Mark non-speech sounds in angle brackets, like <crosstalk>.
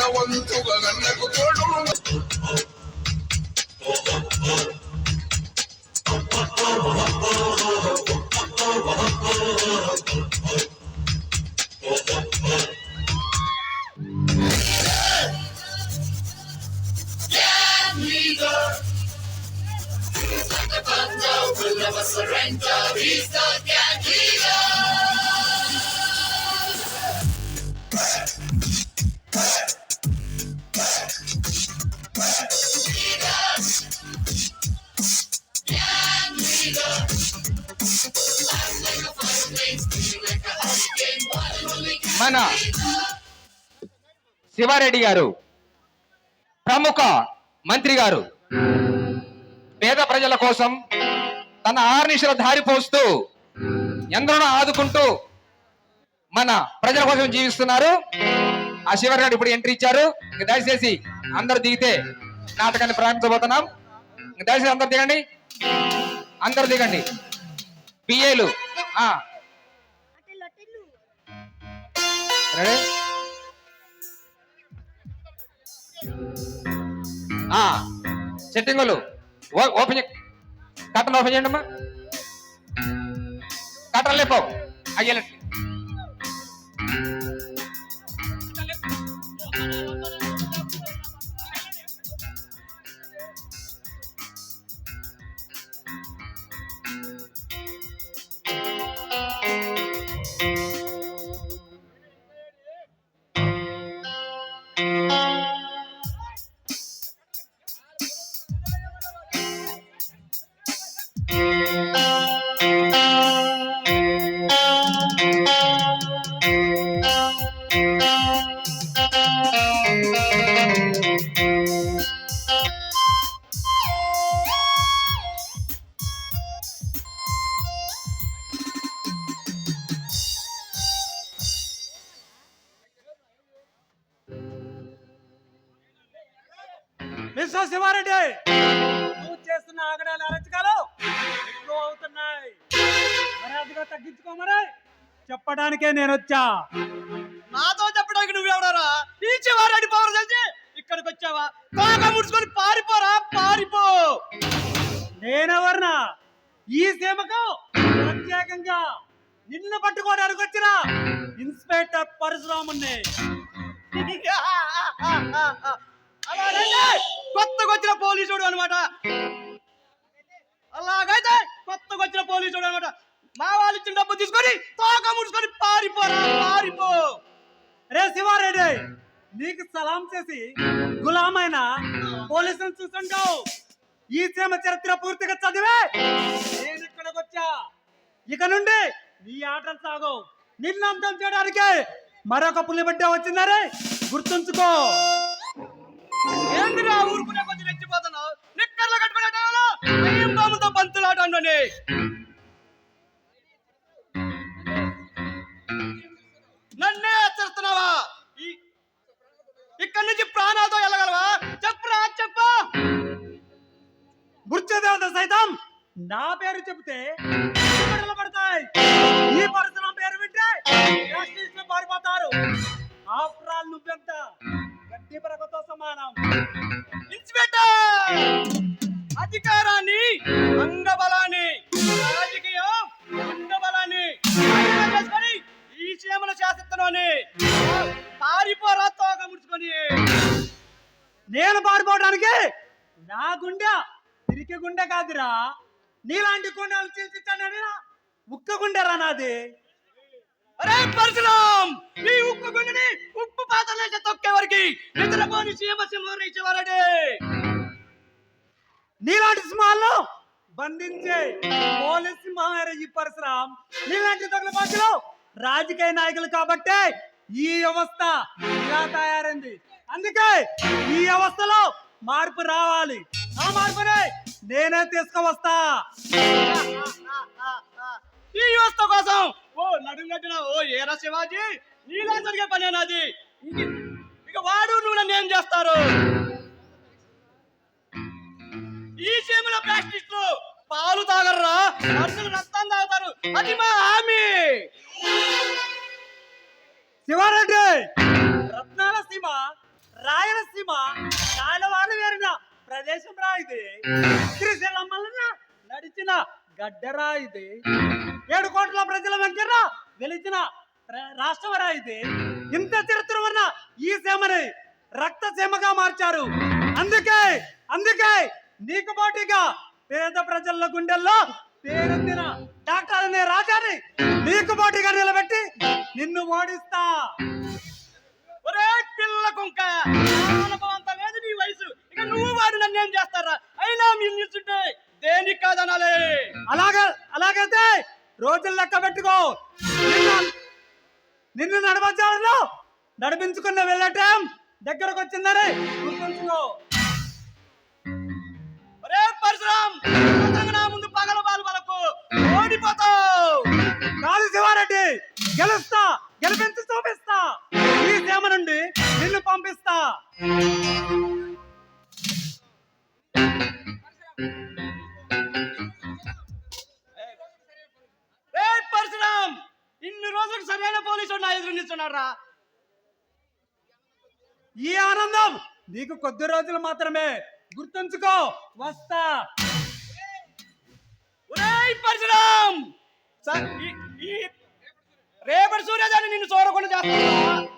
వంతుగా గన్నకు తోడు మన శివారెడ్డి గారు ప్రముఖ మంత్రి గారు. పేద ప్రజల కోసం తన ఆర్నిషల దారి పోస్తూ ఎందరో ఆదుకుంటూ మన ప్రజల కోసం జీవిస్తున్నారు. ఆ శివర్ గారు ఇప్పుడు ఎంట్రీ ఇచ్చారు. దయచేసి అందరు దిగితే నాటకాన్ని ప్రారంభించబోతున్నాం. దయచేసి అందరు దిగండి. అందరు దిగండి. పిఏలు. ఆ. ఆ. సెట్టింగులు. ఓపెన్ కట్టలు ఓపెన్ చేయండి అమ్మా కట్టలు లేపో అయ్యలే. మిస్టర్ శివారెడ్డి! నువ్వు చేస్తున్న ఆగడాలు అరచకాలు ఎక్కువ అవుతున్నాయి. మర్యాదగా తగ్గించుకోమని చెప్పడానికే నేను వచ్చా. నాతో చెప్పడానికి నువ్వెవడారా ఈ చివారెడ్డి పవర్ తెలిసి ఇక్కడికి వచ్చావా? తోక ముడుచుకొని పారిపోరా పారిపో. నేనెవర్నా? ఈ సీమకు ప్రత్యేకంగా నిన్ను పట్టుకోవడానికి వచ్చిన ఇన్స్పెక్టర్ పరశురాముణ్ణి. <laughs> అలాగైతే కొత్తగా వచ్చిన పోలీసుడు అనమాట అలాగైతే కొత్తగా వచ్చిన పోలీసుడు అనమాట మా వాళ్ళు ఇచ్చిన డబ్బు తీసుకొని తోక ముడుచుకొని పారిపోరా పారిపో. రే శివారెడ్డి నీకు సలాం చేసి గులామైన పోలీసులను చూస్తుంటావు. ఈ సీమ చరిత్ర పూర్తిగా చదివే నేను ఇక్కడికి వచ్చా. ఇక నుండి నీ ఆటలు సాగు. నిన్ను అంతం చేయడానికి మరొక పులిబిడ్డ వచ్చిందరే గుర్తుంచుకో. ఏందిరా ఊరుకునే కొద్ది రెచ్చిపోతున్నావు? నిక్కర్లు కట్టుకునేటా భయం బాముతో బంతులాట అండి నన్నే హెచ్చరిస్తున్నావా? ఇక్కడి నుంచి ప్రాణాలతో వెళ్ళగలవా? చెప్పురా చెప్పు. గుర్చదేవత సైతం నా పేరు చెప్తే చిమటలు పడతాయి. ఈ పరశురాం పేరు వింటే పారిపోతారు. ఆఫ్టర్ ఆల్ నువ్వెంత గడ్డి పరకతో సమానం. ఇన్స్పెక్టర్ అధికారాన్ని అంగబలాన్ని రాజకీయం అంగబలాన్ని చేసుకొని ఈ సీమను శాసిస్తున్నాని పారిపోరా తోక ముడుచుకొని. నేను పారిపోవడానికి నా గుండె తిరిగి గుండె కాదురా. నీలాంటి గుండెలు చీల్చిచ్చాను ఉక్క గుండెరా నాది. అరే పరశురాం ఈ ఉప్పు గుండెని ఉప్పు పాత్రలేసి తొక్కే వరకు నిద్రపోని సీమ సింహం నీలాంటి సింహాల్లో బంధించే పోలీస్ సింహమేరా ఈ పరశురాం? నీలాంటి తొగల బాధ్యులు రాజకీయ నాయకులు కాబట్టే ఈ వ్యవస్థ ఇలా తయారైంది. అందుకే ఈ వ్యవస్థలో మార్పు రావాలి. ఆ మార్పునే నేనే తీసుకువస్తా. ఈ వ్యవస్థ కోసం ఓ నడుంగట్టిన ఓ ఏరా శివాజీ? నీలా జరిగే పనేనాది ఇంక- ఇక వాడు నువ్వు నన్ను ఏం చేస్తారు? ఈ సీమల ప్లాస్టిక్లు పాలు తాగర్రా నర్సులు రక్తం తాగుతారు. అది మా హామీ. శివారెడ్డి రత్నాల సీమ రాయలసీమ కాలవారు వేరిన ప్రదేశం రా ఇది. శ్రీశైలం వలన నడిచిన గడ్డరా ఇది ఏడు కోట్ల ప్రజల వెంకర గెలిచిన రాష్ట్రమరా ఇది ఇంత చరిత్ర ఉన్న ఈ సీమని రక్త సీమగా మార్చారు. అందుకే అందుకే నీకు పోటీగా పేద ప్రజల గుండెల్లో పేరొందిన డాక్టర్ అనే రాజాని నీకు పోటీగా నిలబెట్టి నిన్ను ఓడిస్తా. ఒరే పిల్ల కుంక నా అనుభవం అంత లేదు నీ వయసు. ఇక నువ్వు వాడు నన్ను ఏం చేస్తారా అయినా మీరు నిల్చుంటే దేనికి కాదనాలే? అలాగే అలాగైతే రోజులు లెక్క పెట్టుకో. నిన్ను- నడవచ్చాలలో నడిపించుకున్న వెళ్ళటం దగ్గరకు వచ్చిందని గుర్తుంచుకో. ఒరే నా ఈ ఆనందం నీకు కొద్ది రోజులు మాత్రమే. గుర్తుంచుకో. వస్తా. ఒరేయ్ పరశురాం! రేపటి సూర్యోదయాన్ని నిన్ను చూడకుండా చేస్తా